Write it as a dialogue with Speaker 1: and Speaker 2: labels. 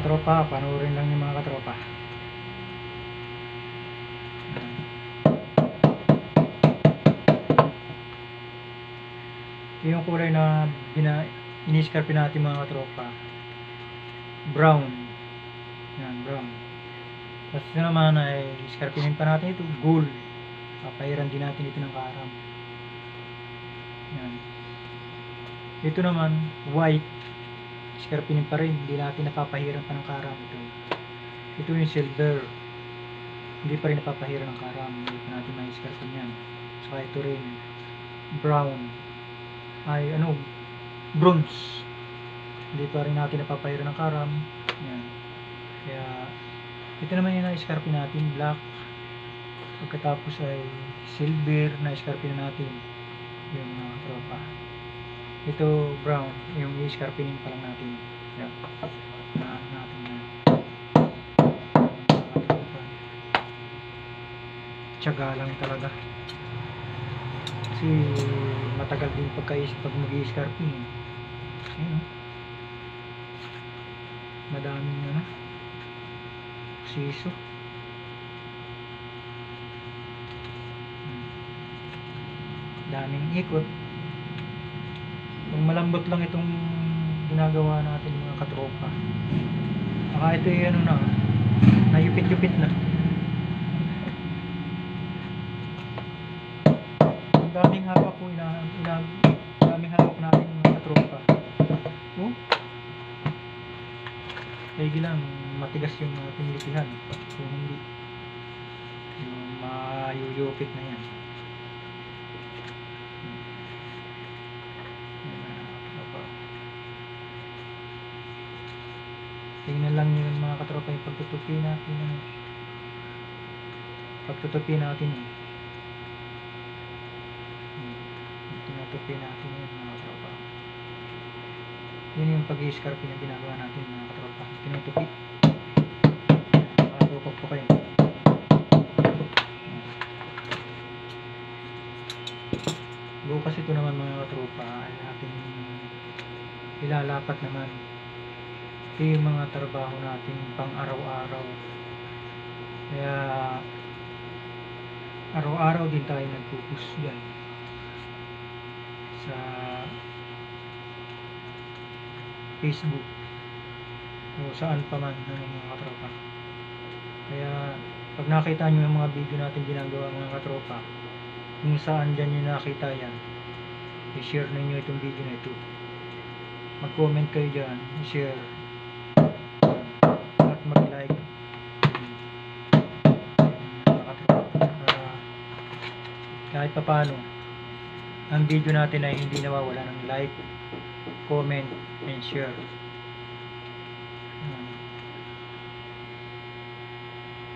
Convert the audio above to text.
Speaker 1: katropa, panoorin lang yung mga katropa. Ito yung kulay na bina, natin mga katropa. Brown. Yan, brown. Tapos ito naman ay iscarpinin pa natin ito, gold. Papahiran din natin ito ng karam. Yan. Ito naman, white. Iscarpinin pa rin, hindi natin napapahiran pa ng karam ito. Ito yung silver. Hindi pa rin napapahiran ng karam, hindi pa natin ma-iscarpin yan. Saka ito rin, brown. Ay, ano, bronze. Hindi pa rin natin napapahiran ng karam. Yan. Kaya, ito naman yung na-iscarpin natin, black. Pagkatapos ay silver na iscarpin na natin yung mga tropa. Ito brown, yung i-scarpinin pa lang natin. Yan. Na natin na. Tiyaga lang talaga. Kasi matagal din pagka pag mag-i-scarpin. Eh. Ayun, oh. Madaming ano. Siso. Hmm. Daming ikot. Kung malambot lang itong ginagawa natin mga katropa. Baka ito yung ano na, nayupit-yupit na. Ang daming hawak ko, ina, ina, daming hawak natin mga katropa. Oh? Kaya lang, matigas yung uh, pinilipihan. Kung hindi, yung mayuyupit na yan. Tingnan lang yun mga katropa yung pagtutupi natin. Ano. Pagtutupi natin eh. Hmm. Tinutupi natin yun mga katropa. Yun yung pag-i-scarpe na ginagawa natin mga katropa. Tinutupi. Nakatupok po kayo. Bukas ito naman mga katropa ay ating ilalapat naman ito yung mga trabaho natin pang araw-araw. Kaya araw-araw din tayo nagpupus dyan. Sa Facebook. O saan pa man ng mga katropa. Kaya pag nakita nyo yung mga video natin ginagawa mga katropa kung saan dyan nyo nakita yan i-share ninyo itong video na ito. Mag-comment kayo dyan i-share at mag-like. Para kahit pa paano ang video natin ay hindi nawawala ng like comment and share